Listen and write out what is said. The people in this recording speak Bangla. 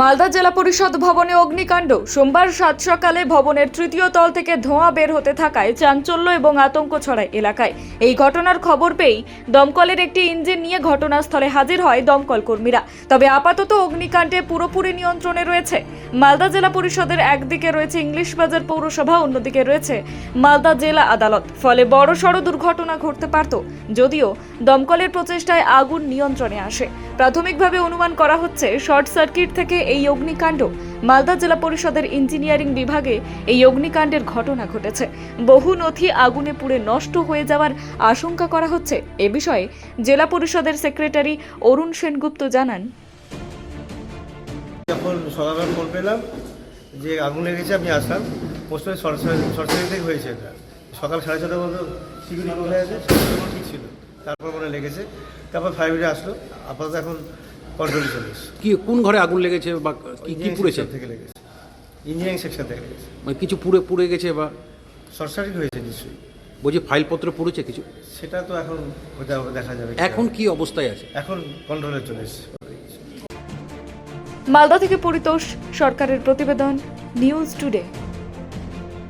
মালদা জেলা পরিষদ ভবনে অগ্নিকাণ্ড। সোমবার সাত সকালে ভবনের তৃতীয় তল থেকে ধোঁয়া বের হতে থাকায় চাঞ্চল্য এবং আতঙ্ক ছড়ায় এলাকায়। এই ঘটনার খবর পেয়েই দমকলের একটি ইঞ্জিন নিয়ে ঘটনাস্থলে হাজির হয় দমকল কর্মীরা। তবে আপাতত অগ্নিকাণ্ডে পুরোপুরি নিয়ন্ত্রণে রয়েছে। মালদা জেলা পরিষদের একদিকে রয়েছে ইংলিশ বাজার পৌরসভা, অন্যদিকে রয়েছে মালদা জেলা আদালত। ফলে বড়সড় দুর্ঘটনা ঘটতে পারত, যদিও দমকলের প্রচেষ্টায় আগুন নিয়ন্ত্রণে আসে। প্রাথমিকভাবে অনুমান করা হচ্ছে শর্ট সার্কিট থেকে এই অগ্নিকাণ্ড। মালদা জেলা পরিষদের ইঞ্জিনিয়ারিং বিভাগে এই অগ্নিকাণ্ডের ঘটনা ঘটেছে। বহু নথি আগুনে পুড়ে নষ্ট হয়ে যাওয়ার আশঙ্কা করা হচ্ছে। এ বিষয়ে জেলা পরিষদের সেক্রেটারি অরুণ সেনগুপ্ত জানান। যখন ফোন পেলাম যে আগুন লেগেছে, আমি আসলাম। পোস্ট হয়েছে সকাল সাড়ে ছিল। তারপর মনে লেগেছে। তারপর ব্রিগেড আসলো। আপাতত এখন কন্ট্রোলে চলে এসছে কি কোন ঘরে আগুন লেগেছে বা কি কি পুড়েছে? থেকে লেগেছে। ইঞ্জিনিয়ারিং সেকশন থেকে লেগেছে। মানে কিছু পুড়ে পুড়ে গেছে বা শর্ট সার্কিট হয়েছে নিশ্চয়ই। বলছি ফাইলপত্র পুড়েছে কিছু? সেটা তো এখন হতে হবে, দেখা যাবে। এখন কি অবস্থায় আছে? এখন কন্ট্রোলে চলে এসছে। মালদা থেকে পরিতোষ সরকারের প্রতিবেদন নিউজ টুডে